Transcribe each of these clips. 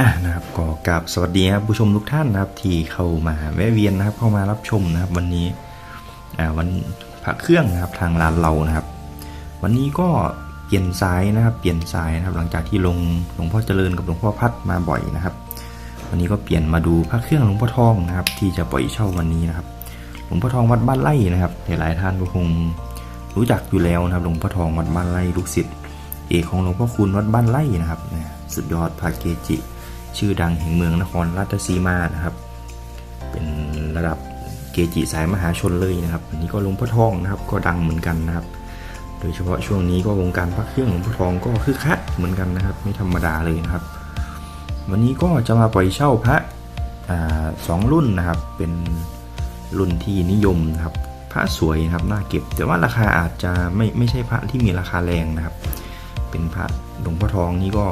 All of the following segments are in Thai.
อะนะครับก็กราบสวัสดีครับผู้ชมทุกท่านนะครับ ที่เข้ามาแวะเวียนนะครับ เข้ามารับชมนะครับ วันนี้อ่าวันพระเครื่องนะครับทางร้านเรานะครับ วันนี้ก็เปลี่ยนสายนะครับ เปลี่ยนสายนะครับ หลังจากที่ลงหลวงพ่อเจริญกับหลวงพ่อพัดมาบ่อยนะครับ วันนี้ก็เปลี่ยนมาดูพระเครื่องหลวงพ่อทองนะครับ ที่จะปล่อยเช่าวันนี้นะครับ หลวงพ่อทองวัดบ้านไร่นะครับหลายท่านก็คงรู้จักอยู่แล้วนะครับ หลวงพ่อทองวัดบ้านไร่ลูกศิษย์เอกของหลวงพ่อคูณวัดบ้านไร่นะครับสุดยอดพระเกจิ ชื่อดังแห่งเมืองนครราชสีมานะครับ เป็นระดับเกจิสายมหาชนเลยนะครับอันนี้ก็หลวงพ่อทองนะครับ ก็ดังเหมือนกันนะครับ โดยเฉพาะช่วงนี้ก็วงการพระเครื่องหลวงพ่อทองก็คึกคักเหมือนกันนะครับ ไม่ธรรมดาเลยนะครับ วันนี้ก็จะมาปล่อยเช่าพระอสองรุ่นนะครับ เป็นรุ่นที่นิยมนะครับ พระสวยนะครับน่าเก็บ แต่ว่าราคาอาจจะไม่ไม่ใช่พระที่มีราคาแรงนะครับ เป็นพระหลวงพ่อทองนี่ก็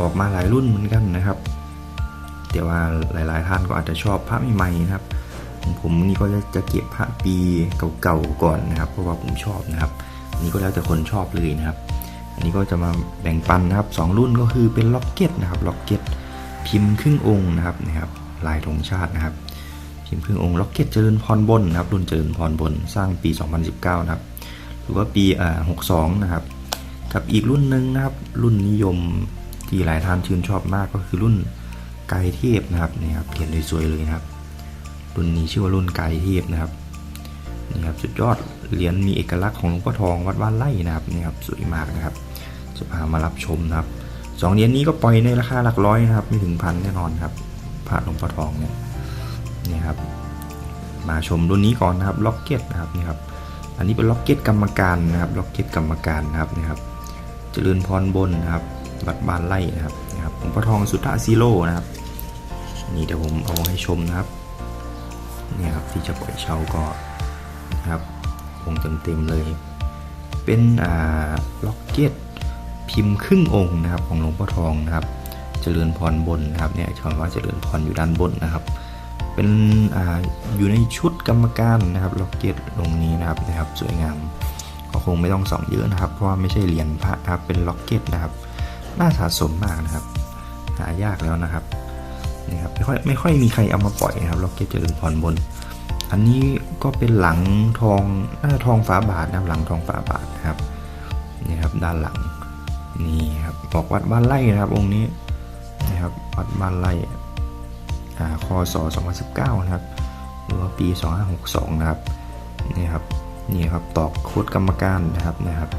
ออกมาหลายรุ่นเหมือนกันนะครับ แต่ว่าหลายๆท่านก็อาจจะชอบพระใหม่ๆนะครับผมนี่ก็จะเก็บพระปีเก่าๆก่อนนะครับ เพราะว่าผมชอบนะครับอันนี้ก็แล้วแต่คนชอบเลยนะครับ อันนี้ก็จะมาแบ่งปันนะครับสองรุ่นก็คือเป็นล็อกเก็ตนะครับล็อกเก็ตพิมพ์ครึ่งองค์นะครับนะครับลายธงชาตินะครับ พิมพ์ครึ่งองค์ล็อกเก็ตเจริญพรบนนะครับ รุ่นเจริญพรบนสร้างปี 2019 นะครับ หรือว่าปีอ่า62 นะครับ กับอีกรุ่นหนึ่งนะครับ รุ่นนิยมที่หลายท่านชื่นชอบมากก็คือรุ่น ไกายเทพนะครับนี่ครับเขียนสวยๆเลยนะครับ รุ่นนี้ชื่อว่ารุ่นไกายเทพนะครับนี่ครับสุดยอดเหรียญมีเอกลักษณ์ของหลวงพ่อทองวัดบ้านไร่นะครับนี่ครับสวยมากนะครับจะพามารับชมนะครับสองเหรียญนี้ก็ปล่อยในราคาหลักร้อยนะครับไม่ถึงพันแน่นอนครับพระหลวงพ่อทองเนี่ยนี่ครับ มาชมรุ่นนี้ก่อนนะครับล็อกเก็ตนะครับนี่ครับอันนี้เป็นล็อกเก็ตกรรมการนะครับล็อกเก็ตกรรมการนะครับนี่ครับเจริญพรบนนะครับวัดบ้านไร่นะครับนะครับหลวงพ่อทองสุทธาซีโร่นะครับ นี่เดี๋ยวผมเอาให้ชมนะครับเนี่ยครับที่จะปล่อยเช่าก็นะครับองเต็มๆเลย เป็นอ่าล็อกเก็ตพิมพ์ครึ่งองค์นะครับของหลวงพ่อทองนะครับ เจริญพรบนนะครับเนี่ยคำว่าเจริญพรอยู่ด้านบนนะครับ เป็นอ่าอยู่ในชุดกรรมการนะครับล็อกเก็ตตรงนี้นะครับนะครับ สวยงามก็คงไม่ต้องส่องเยอะนะครับ เพราะว่าไม่ใช่เหรียญพระนะครับเป็นล็อกเก็ตนะครับ น่าสะสมมากนะครับ หายากแล้วนะครับ นี่ครับไม่ค่อยไม่ค่อยมีใครเอามาปล่อยนะครับล็อกเก็ตเจริญพรบน อันนี้ก็เป็นหลังทองหน้าทองฝาบาทนะครับหลังทองฝาบาทนะครับนี่ครับด้านหลังนี่ครับบอกวัดบ้านไร่นะครับองค์นี้นะครับวัดบ้านไร่อ่าคศ2019 นะครับหรือว่าปี 2562 นะครับนี่ครับนี่ครับตอกโคดกรรมการนะครับนะครับ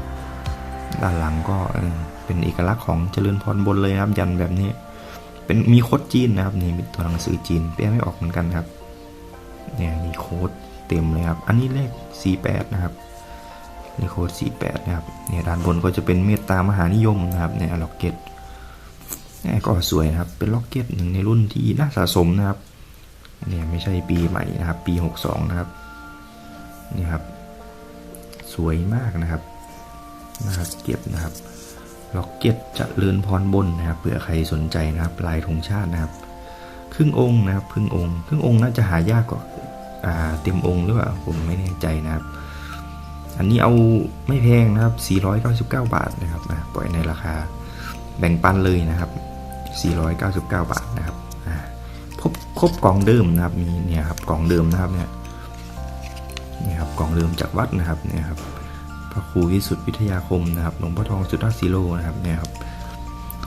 ด้านหลังก็เออเป็นเอกลักษณ์ของเจริญพรบนเลยนะครับ ยันแบบนี้ เป็นมีโค้ดจีนนะครับนี่มีตัวหนังสือจีนแปลไม่ออกเหมือนกันครับเนี่ยมีโค้ดเต็มเลยครับ อันนี้เลข 48 นะครับนี่โค้ด48 นะครับเนี่ยด้านบนก็จะเป็นเมตตามหานิยมนะครับเนี่ยล็อกเก็ตเนี่ยก็สวยนะครับ เป็นล็อกเก็ตหนึ่งในรุ่นที่น่าสะสมนะครับเนี่ยไม่ใช่ปีใหม่นะครับ ปี 62 นะครับนี่ครับ สวยมากนะครับนะครับเก็บนะครับ ล็อกเก็ตจะเลือนพรบนนะครับเผื่อใครสนใจนะครับลายธงชาตินะครับ ครึ่งองค์นะครับครึ่งองค์ครึ่งองค์น่าจะหายากกว่าอ่าเต็มองค์หรือเปล่าผมไม่แน่ใจนะครับ อันนี้เอาไม่แพงนะครับ 499 บาทนะครับอะปล่อยในราคาแบ่งปันเลยนะครับ 499 บาทนะครับอ่าครบครบกล่องเดิมนะครับมีเนี่ยครับกล่องเดิมนะครับเนี่ยนี่ครับกล่องเดิมจากวัดนะครับเนี่ยครับ ครูวิสุทธิวิทยาคมนะครับหลวงพ่อทองสุดทธาสีโลนะครับเนี่ยครับ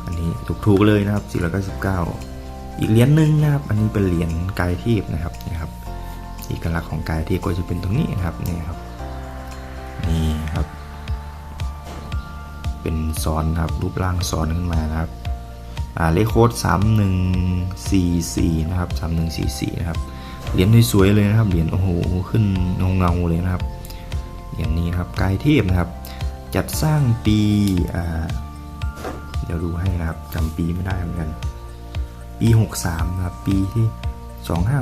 อันนี้ถูกๆเลยนะครับ 499 อีกเหรียญหนึ่งนะครับ อันนี้เป็นเหรียญกายเทพนะครับเนี่ยครับเอกลักษณ์ของกายเทพก็จะเป็นตรงนี้นะครับเนี่ยครับนี่ครับ เป็นซ้อนครับรูปร่างซ้อนขึ้นมานะครับอ่าเลขโค้ด3144นะครับ3144นะครับเหรียญสวยๆเลยนะครับเหรียญโอ้โหขึ้นเงาๆเลยนะครับ เหรียญนี้ครับกายเทพนะครับ จัดสร้างปีเดี๋ยวดูให้นะครับจำปีไม่ได้เหมือนกัน ปี 63นะครับปีที่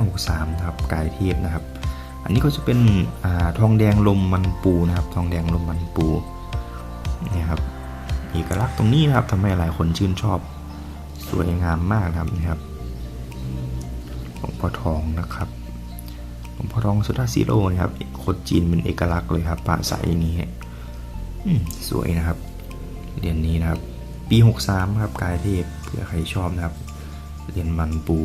2563นะครับกายเทพนะครับ อันนี้ก็จะเป็นอทองแดงลมมันปูนะครับ ทองแดงลมมันปูนี่ครับเอกลักษณ์ตรงนี้นะครับทำให้หลายคนชื่นชอบสวยงามมากนะครับนี่ครับหลวงพ่อทองนะครับ หลวงพ่อทองสุทธาสีโลนะครับโคดจีนเป็นเอกลักษณ์เลยครับปะใสอย่างนี้สวยนะครับเหรียญนี้นะครับ ปี 63 ครับกายเทพเผื่อใครชอบนะครับเหรียญมันปู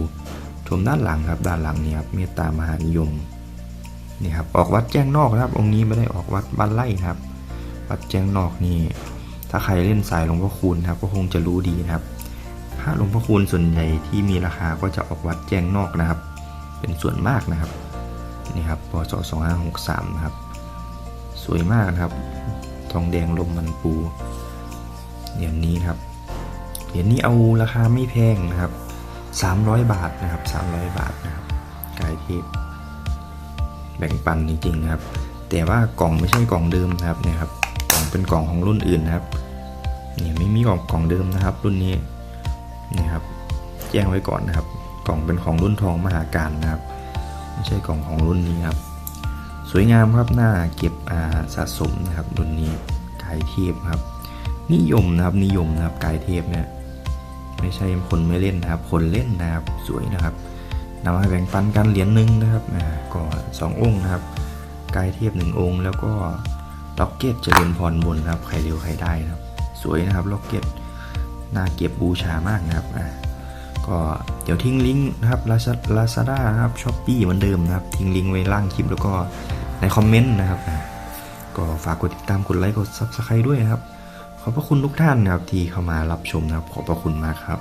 ชมด้านหลังครับด้านหลังนี้ครับเมตตามหานิยมนี่ครับออกวัดแจ้งนอกนะครับ องค์นี้ไม่ได้ออกวัดบ้านไร่ครับ วัดแจ้งนอกนี่ถ้าใครเล่นสายหลวงพ่อคูณครับ ก็คงจะรู้ดีนะครับพระหลวงพ่อคูณส่วนใหญ่ที่มีราคาก็จะออกวัดแจ้งนอกนะครับ เป็นส่วนมากนะครับ นี่ครับพศ2563นะครับ สวยมากนะครับ ทองแดงลมมันปู เหรียญนี้นครับ เหรียญนี้เอาราคาไม่แพงนะครับ 300 บาทนะครับ 300 บาทนะครับกายเทพแบ่งปันจริงๆนะครับ แต่ว่ากล่องไม่ใช่กล่องเดิมนะครับเนี่ยครับกล่องเป็นกล่องของรุ่นอื่นนะครับเนี่ยไม่มีกล่องกล่องเดิมนะครับ รุ่นนี้นี่ครับ แจ้งไว้ก่อนนะครับ กล่องเป็นของรุ่นทองมหาการนะครับ ไม่ใช่กล่องของรุ่นนี้ครับ สวยงามครับหน้าเก็บาสะสมนะครับรุ่นนี้กายเทพครับ นิยมนะครับนิยมนะครับกายเทพเนี่ยไม่ใช่คนไม่เล่นนะครับ คนเล่นนะครับสวยนะครับนำมาแบ่งปันกันเหรียญหนึ่งนะครับอ่าก็สององค์นะครับกายเทพหนึ่งองค์ แล้วก็ล็อกเก็ตเจริญพรบนนะครับใครเร็วใครได้นะครับ สวยนะครับล็อกเก็ตน่าเก็บบูชามากนะครับ ก็เดี๋ยวทิ้งลิงก์นะครับลาซาลาซาด้านะครับช้อปปี้เหมือนเดิมนะครับ ทิ้งลิงก์ไว้ล่างคลิปแล้วก็ในคอมเมนต์นะครับ ก็ฝากกดติดตามกดไลค์กดซับสไครต์ด้วยนะครับ ขอบพระคุณทุกท่านนะครับที่เข้ามารับชมนะครับ ขอบพระคุณมากครับ